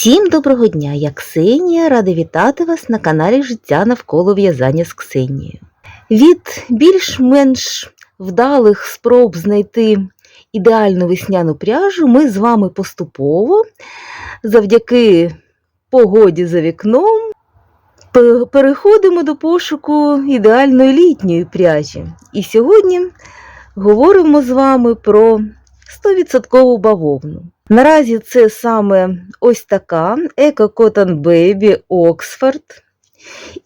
Всім доброго дня! Я Ксенія, рада вітати вас на каналі Життя навколо в'язання з Ксенією. Від більш-менш вдалих спроб знайти ідеальну весняну пряжу ми з вами поступово, завдяки погоді за вікном, переходимо до пошуку ідеальної літньої пряжі. І сьогодні говоримо з вами про 100% бавовну. Наразі це саме ось така Eco Cotton Baby Oxford.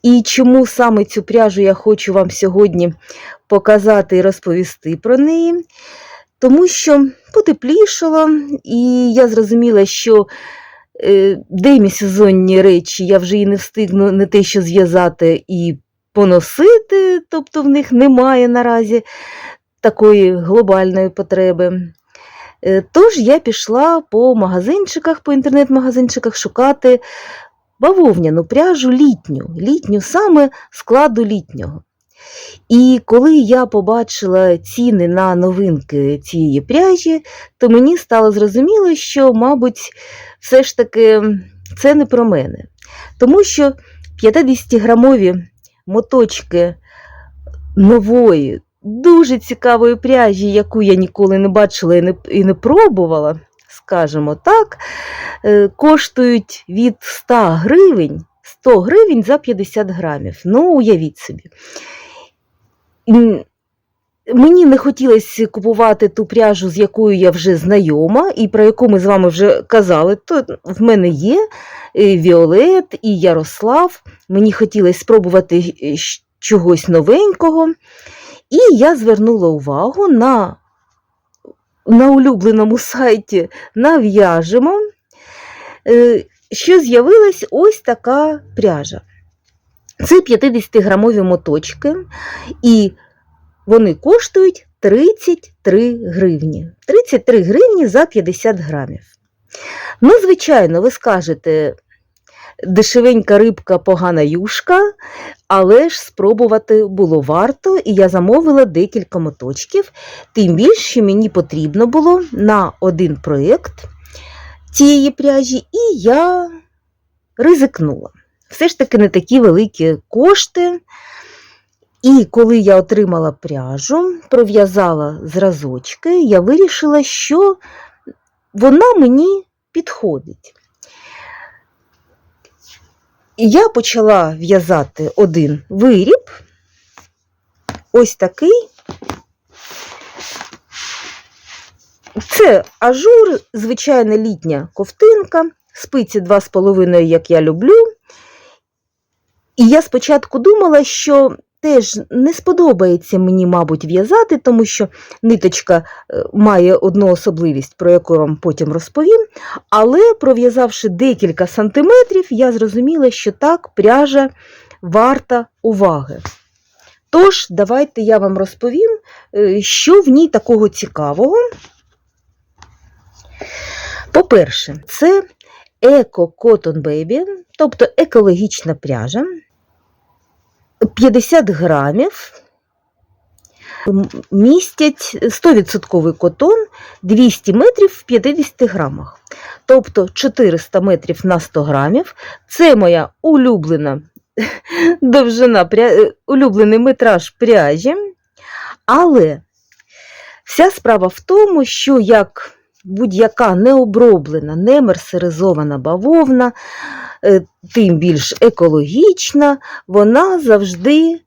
І чому саме цю пряжу я хочу вам сьогодні показати і розповісти про неї? Тому що потеплішало, і я зрозуміла, що е, демісезонні речі я вже і не встигну не те, що зв'язати і поносити, тобто в них немає наразі такої глобальної потреби. Е, Тож я пішла по магазинчиках, по інтернет-магазинчиках шукати бавовняну пряжу літню, літню саме складу літнього. І коли я побачила ціни на новинки цієї пряжі, то мені стало зрозуміло, що, мабуть, все ж таки це не про мене. Тому що 50-грамові моточки нової, дуже цікавої пряжі, яку я ніколи не бачила і не, і не пробувала, скажімо так, е, коштують від 100 гривень, 100 гривень за 50 грамів. Ну, уявіть собі. Мені не хотілося купувати ту пряжу, з якою я вже знайома, і про яку ми з вами вже казали, то в мене є е, Віолет і Ярослав. Мені хотілося спробувати чогось новенького. І я звернула увагу на, на улюбленому сайті Нав'яжемо, е, що з'явилась ось така пряжа. Це 50-грамові моточки, і вони коштують 33 гривні. 33 гривні за 50 грамів. Ну, звичайно, ви скажете, дешевенька рибка, погана юшка, але ж спробувати було варто, і я замовила декілька моточків, тим більше, що мені потрібно було на один проєкт цієї пряжі, і я ризикнула. Все ж таки не такі великі кошти. І коли я отримала пряжу, пров'язала зразочки, я вирішила, що вона мені підходить. І я почала в'язати один виріб, ось такий. Це ажур, звичайна літня ковтинка, спиці 2,5, як я люблю. І я спочатку думала, що теж не сподобається мені, мабуть, в'язати, тому що ниточка е, має одну особливість, про яку вам потім розповім. Але пров'язавши декілька сантиметрів, я зрозуміла, що так пряжа варта уваги. Тож, давайте я вам розповім, е, що в ній такого цікавого. По-перше, це Eco Cotton Baby, тобто екологічна пряжа. 50 грамів містять 100% котон 200 метрів в 50 грамах. Тобто 400 метрів на 100 грамів. Це моя улюблена довжина, е, улюблений метраж пряжі. Але вся справа в тому, що як будь-яка необроблена, не мерсеризована бавовна, тим більш екологічна, вона завжди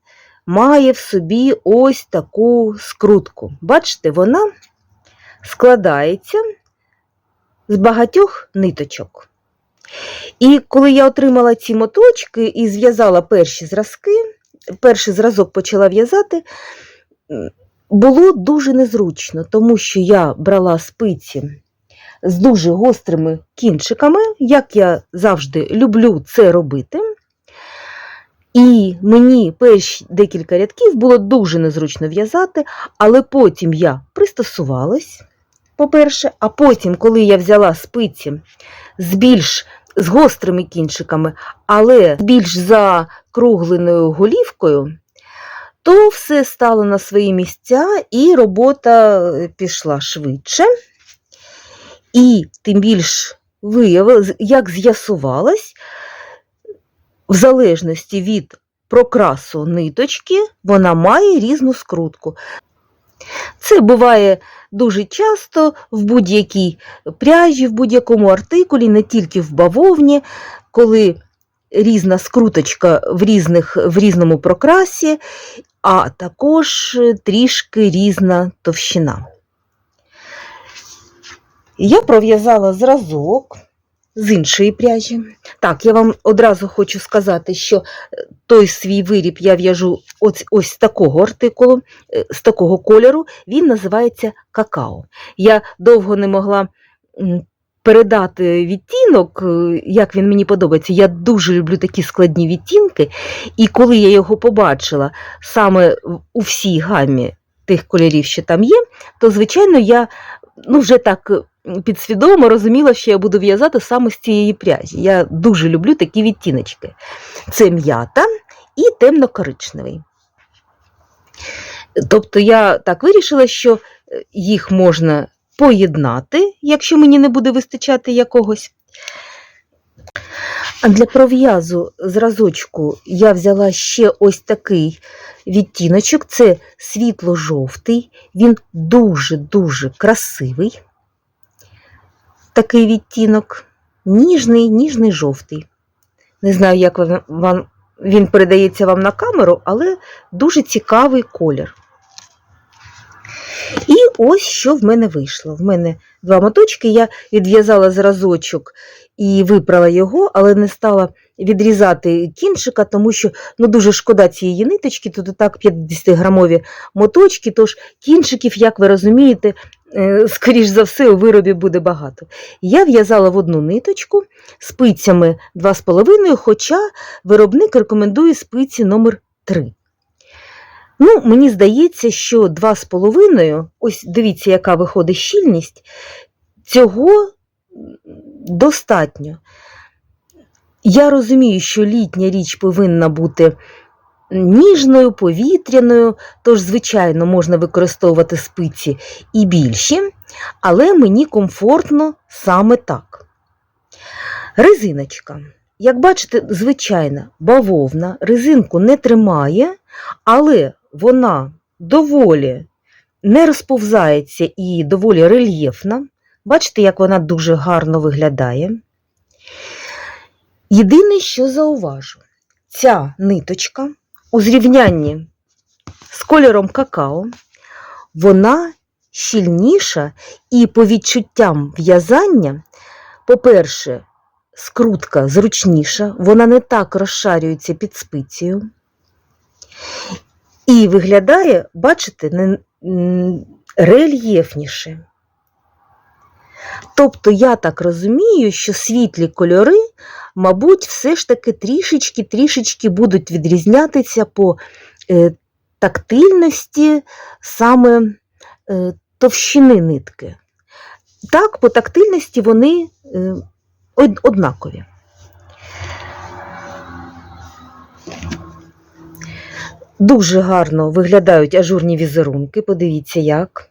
має в собі ось таку скрутку. Бачите, вона складається з багатьох ниточок. І коли я отримала ці моточки і зв'язала перші зразки, перший зразок почала в'язати, було дуже незручно, тому що я брала спиці з дуже гострими кінчиками, як я завжди люблю це робити. І мені перші декілька рядків було дуже незручно в'язати, але потім я пристосувалась, по-перше, а потім, коли я взяла спиці з більш з гострими кінчиками, але більш закругленою голівкою, то все стало на свої місця, і робота е, пішла швидше. І тим більш виявилось, як з'ясувалось, в залежності від прокрасу ниточки, вона має різну скрутку. Це буває дуже часто в будь-якій пряжі, в будь-якому артикулі, не тільки в бавовні, коли різна скруточка в, різних, в різному прокрасі, а також трішки різна товщина. Я пров'язала зразок з іншої пряжі. Так, я вам одразу хочу сказати, що е, той свій виріб я в'яжу ось, ось такого артикулу, е, з такого кольору, він називається какао. Я довго не могла передати відтінок, е, як він мені подобається. Я дуже люблю такі складні відтінки, і коли я його побачила саме у всій гамі тих кольорів, що там є, то, звичайно, я ну, вже так підсвідомо розуміла, що я буду в'язати саме з цієї пряжі. Я дуже люблю такі відтіночки. Це м'ята і темно-коричневий. Тобто я так вирішила, що е, їх можна поєднати, якщо мені не буде вистачати якогось. А для пров'язу зразочку я взяла ще ось такий відтіночок. Це світло-жовтий, він дуже-дуже красивий. Такий відтінок, ніжний, ніжний жовтий. Не знаю, як вам, він передається вам на камеру, але дуже цікавий колір. І ось що в мене вийшло. В мене два моточки, я відв'язала зразочок і випрала його, але не стала відрізати кінчика, тому що ну, дуже шкода цієї ниточки, тут і так 50-грамові моточки, тож кінчиків, як ви розумієте, е, скоріш за все, у виробі буде багато. Я в'язала в одну ниточку спицями 2,5, хоча виробник рекомендує спиці номер 3. Ну, мені здається, що 2,5, ось дивіться, яка виходить щільність, цього достатньо. Я розумію, що літня річ повинна бути ніжною, повітряною, тож, звичайно, можна використовувати спиці і більші, але мені комфортно саме так. Резиночка. Як бачите, звичайна бавовна, резинку не тримає, але вона доволі не розповзається і доволі рельєфна. Бачите, як вона дуже гарно виглядає. Єдине, що зауважу, ця ниточка у зрівнянні з кольором какао, вона щільніша і по відчуттям в'язання, по-перше, скрутка зручніша, вона не так розшарюється під спицею. І виглядає, бачите, рельєфніше. Тобто, я так розумію, що світлі кольори, мабуть, все ж таки трішечки-трішечки будуть відрізнятися по е, тактильності саме е, товщини нитки. Так, по тактильності вони е, однакові. Дуже гарно виглядають ажурні візерунки, подивіться як.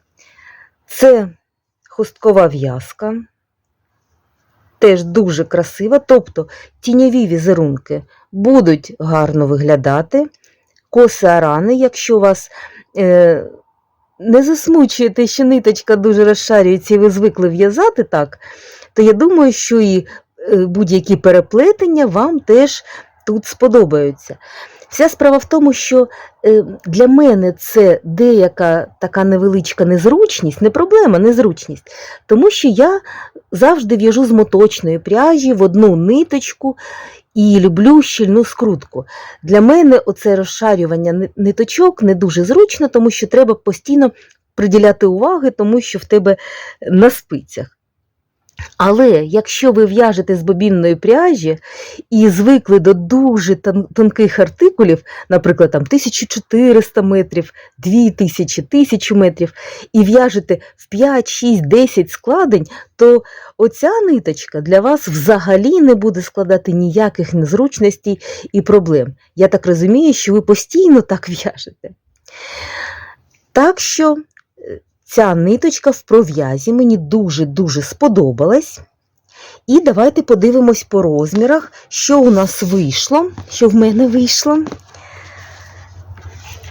Це хусткова в'язка, теж дуже красива, тобто тіньові візерунки будуть гарно виглядати. Коси арани, якщо вас е, не засмучує те, що ниточка дуже розшарюється і ви звикли в'язати так, то я думаю, що і е, будь-які переплетення вам теж тут сподобаються. Вся справа в тому, що е, для мене це деяка така невеличка незручність, не проблема, незручність, тому що я завжди в'яжу з моточної пряжі в одну ниточку і люблю щільну скрутку. Для мене оце розшарювання ниточок не дуже зручно, тому що треба постійно приділяти уваги, тому що в тебе на спицях. Але якщо ви в'яжете з бобінної пряжі і звикли до дуже тонких артикулів, наприклад, там 1400 метрів, 2000, 1000 метрів, і в'яжете в 5, 6, 10 складень, то оця ниточка для вас взагалі не буде складати ніяких незручностей і проблем. Я так розумію, що ви постійно так в'яжете. Так що ця ниточка в пров'язі мені дуже-дуже сподобалась. І давайте подивимось по розмірах, що у нас вийшло, що в мене вийшло.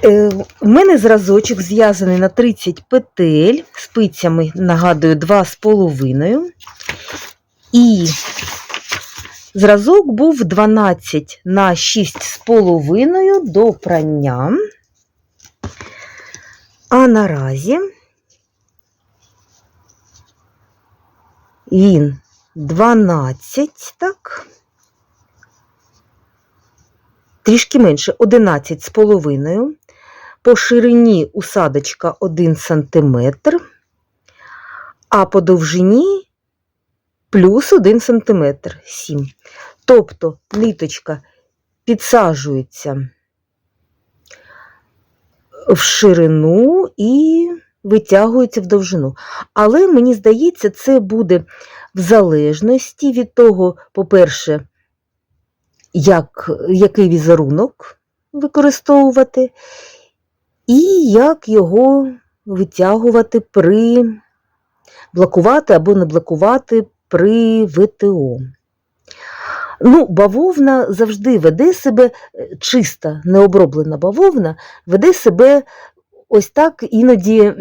Е, В мене зразочок зв'язаний на 30 петель, спицями, нагадую, 2,5. І зразок був 12 на 6,5 до прання. А наразі він 12, так. Трішки менше 11 з половиною. По ширині усадочка 1 см, а по довжині плюс 1 см 7. Тобто ниточка підсаджується в ширину і витягується в довжину. Але мені здається, це буде в залежності від того, по-перше, як, який візерунок використовувати, і як його витягувати при блокувати або не блокувати при ВТО. Ну, бавовна завжди веде себе е, чиста, необроблена бавовна, веде себе ось так іноді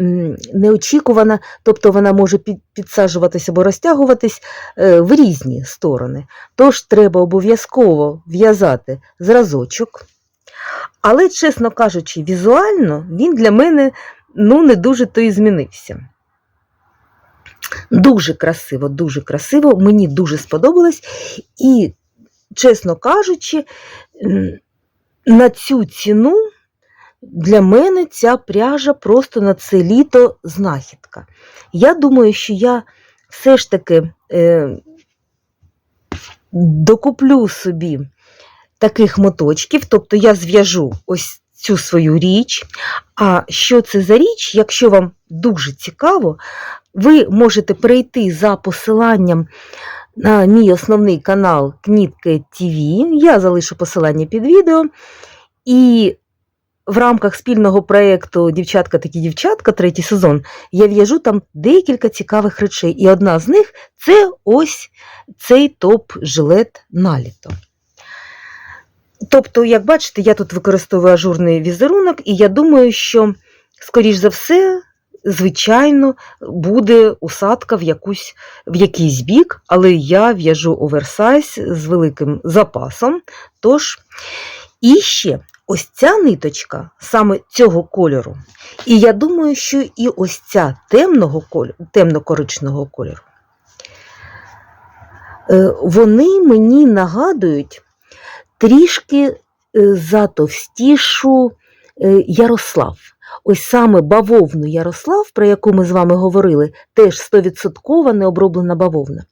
неочікувана, тобто вона може під- підсаджуватись або розтягуватись е, в різні сторони. Тож треба обов'язково в'язати зразочок. Але, чесно кажучи, візуально він для мене ну, не дуже то і змінився. Дуже красиво, дуже красиво, мені дуже сподобалось. І, чесно кажучи, на цю ціну для мене ця пряжа просто на це літо знахідка. Я думаю, що я все ж таки е, докуплю собі таких моточків, тобто я зв'яжу ось цю свою річ. А що це за річ, якщо вам дуже цікаво, ви можете перейти за посиланням на мій основний канал Кнітки ТВ. Я залишу посилання під відео. І в рамках спільного проєкту Дівчатка такі дівчатка, третій сезон, я в'яжу там декілька цікавих речей. І одна з них це ось цей топ-жилет на літо. Тобто, як бачите, я тут використовую ажурний візерунок, і я думаю, що, скоріш за все, звичайно, буде усадка в, якусь, в якийсь бік, але я в'яжу оверсайз з великим запасом. Тож, і ще ось ця ниточка саме цього кольору. І я думаю, що і ось ця темного темно-коричного кольору, е, вони мені нагадують трішки е, затовстішу е, Ярослав. Ось саме бавовну Ярослав, про яку ми з вами говорили, теж 100% необроблена бавовна.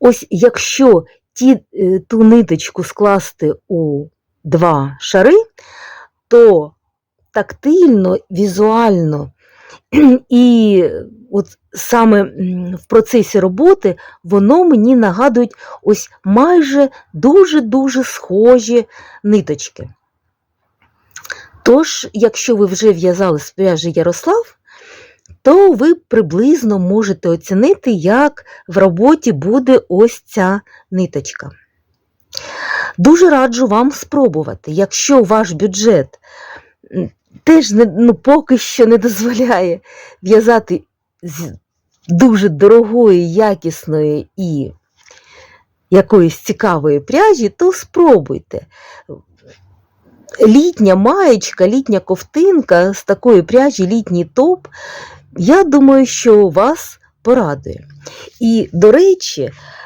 Ось якщо ті, ту ниточку скласти у два шари, то тактильно, візуально і от саме в процесі роботи воно мені нагадують ось майже дуже-дуже схожі ниточки. Тож, якщо ви вже в'язали з пряжі Ярослав, то ви приблизно можете оцінити, як в роботі буде ось ця ниточка. Дуже раджу вам спробувати, якщо ваш бюджет теж не, ну, поки що не дозволяє в'язати з дуже дорогої, якісної і якоїсь цікавої пряжі, то спробуйте. Літня маєчка, літня ковтинка з такої пряжі, літній топ, я думаю, що вас порадує. І, до речі,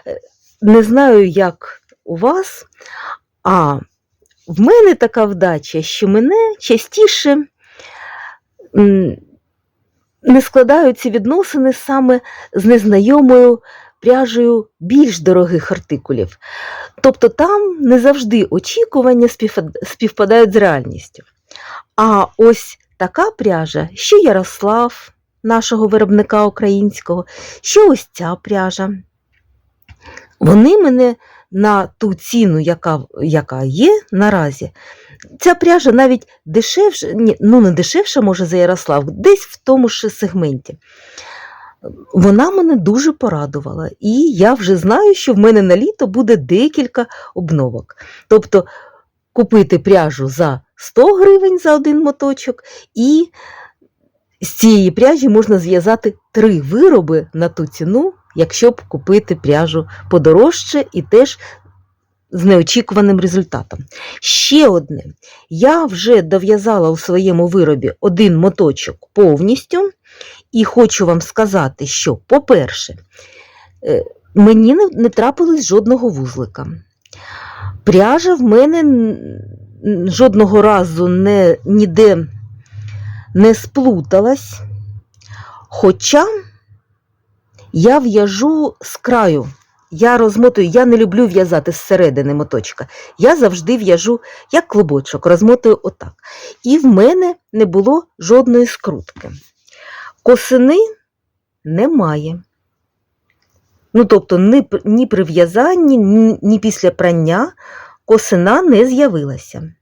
е, не знаю, як у вас, а в мене така вдача, що мене частіше не складаються відносини саме з незнайомою пряжею більш дорогих артикулів. Тобто там не завжди очікування співпадають з реальністю. А ось така пряжа, що Ярослав, нашого виробника українського, що ось ця пряжа. Вони мене на ту ціну, яка, яка є наразі, ця пряжа навіть дешевша, ні, ну не дешевша, може, за Ярослав, десь в тому ж сегменті. Вона мене дуже порадувала, і я вже знаю, що в мене на літо буде декілька обновок. Тобто купити пряжу за 100 гривень за один моточок, і з цієї пряжі можна зв'язати три вироби на ту ціну, якщо б купити пряжу подорожче і теж з неочікуваним результатом. Ще одне. Я вже дов'язала у своєму виробі один моточок повністю, і хочу вам сказати, що, по-перше, е, мені не, трапилось жодного вузлика. Пряжа в мене жодного разу не, ніде не сплуталась, хоча я в'яжу з краю. Я розмотую, я не люблю в'язати зсередини моточка. Я завжди в'яжу як клубочок, розмотую отак. І в мене не було жодної скрутки. Косини немає. Ну, тобто, ні, ні при в'язанні, ні, ні після прання косина не з'явилася.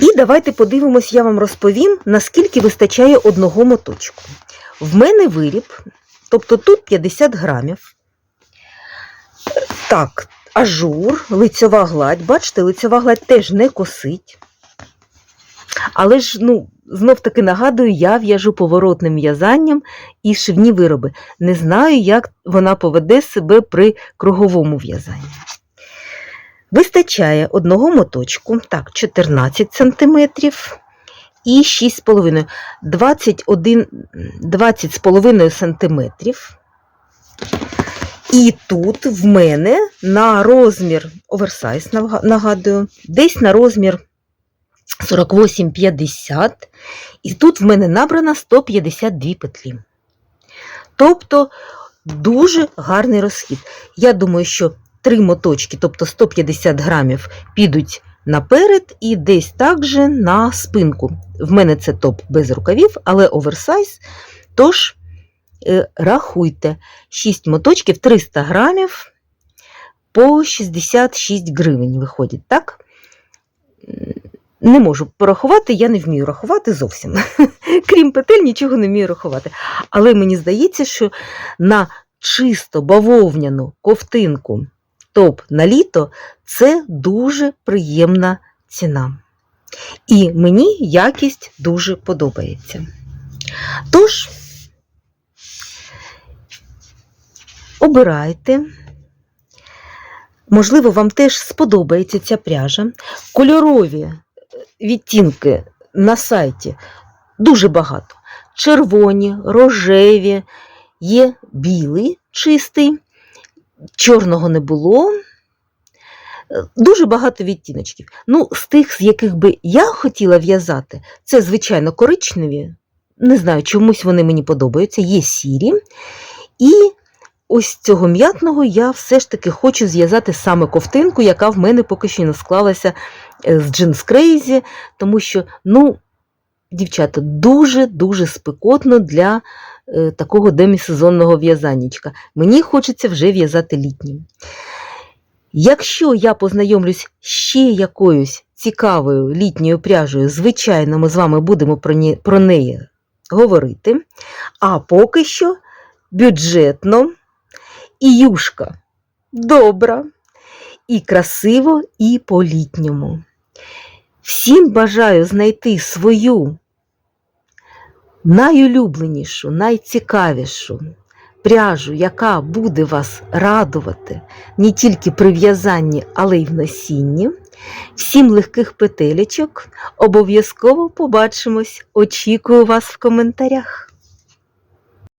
І давайте подивимось, я вам розповім, наскільки вистачає одного моточку. В мене виріб, тобто тут 50 грамів. Так, ажур, лицьова гладь. Бачите, лицьова гладь теж не косить. Але ж, ну, знов таки нагадую, я в'яжу поворотним в'язанням і шивні вироби. Не знаю, як вона поведе себе при круговому в'язанні. Вистачає одного моточку, так, 14 см і 6,5 21 20,5 см. І тут в мене на розмір оверсайз, нагадую, десь на розмір 48,50, і тут в мене набрано 152 петлі. Тобто дуже гарний розхід. Я думаю, що три моточки, тобто 150 грамів, підуть наперед і десь також на спинку. В мене це топ без рукавів, але оверсайз. Тож е, рахуйте, 6 моточків 300 грамів по 66 гривень виходить, так? Не можу порахувати, я не вмію рахувати зовсім. Крім петель, нічого не вмію рахувати. Але мені здається, що на чисто бавовняну ковтинку топ на літо це дуже приємна ціна. І мені якість дуже подобається. Тож, обирайте. Можливо, вам теж сподобається ця пряжа. Кольорові відтінки на сайті дуже багато. Червоні, рожеві, є білий чистий, чорного не було. Е, Дуже багато відтіночків. Ну, з тих, з яких би я хотіла в'язати, це, звичайно, коричневі. Не знаю, чомусь вони мені подобаються, є сірі. І ось цього м'ятного я все ж таки хочу зв'язати саме ковтинку, яка в мене поки що не склалася е, з Jeans Crazy, тому що, ну, дівчата, дуже-дуже спекотно для е, такого демісезонного в'язаннячка. Мені хочеться вже в'язати літнім. Якщо я познайомлюсь ще якоюсь цікавою літньою пряжею, звичайно, ми з вами будемо про неї говорити. А поки що бюджетно і юшка добра, і красиво, і по-літньому. Всім бажаю знайти свою найулюбленішу, найцікавішу пряжу, яка буде вас радувати не тільки при в'язанні, але й в насінні. Всім легких петелечок. Обов'язково побачимось. Очікую вас в коментарях.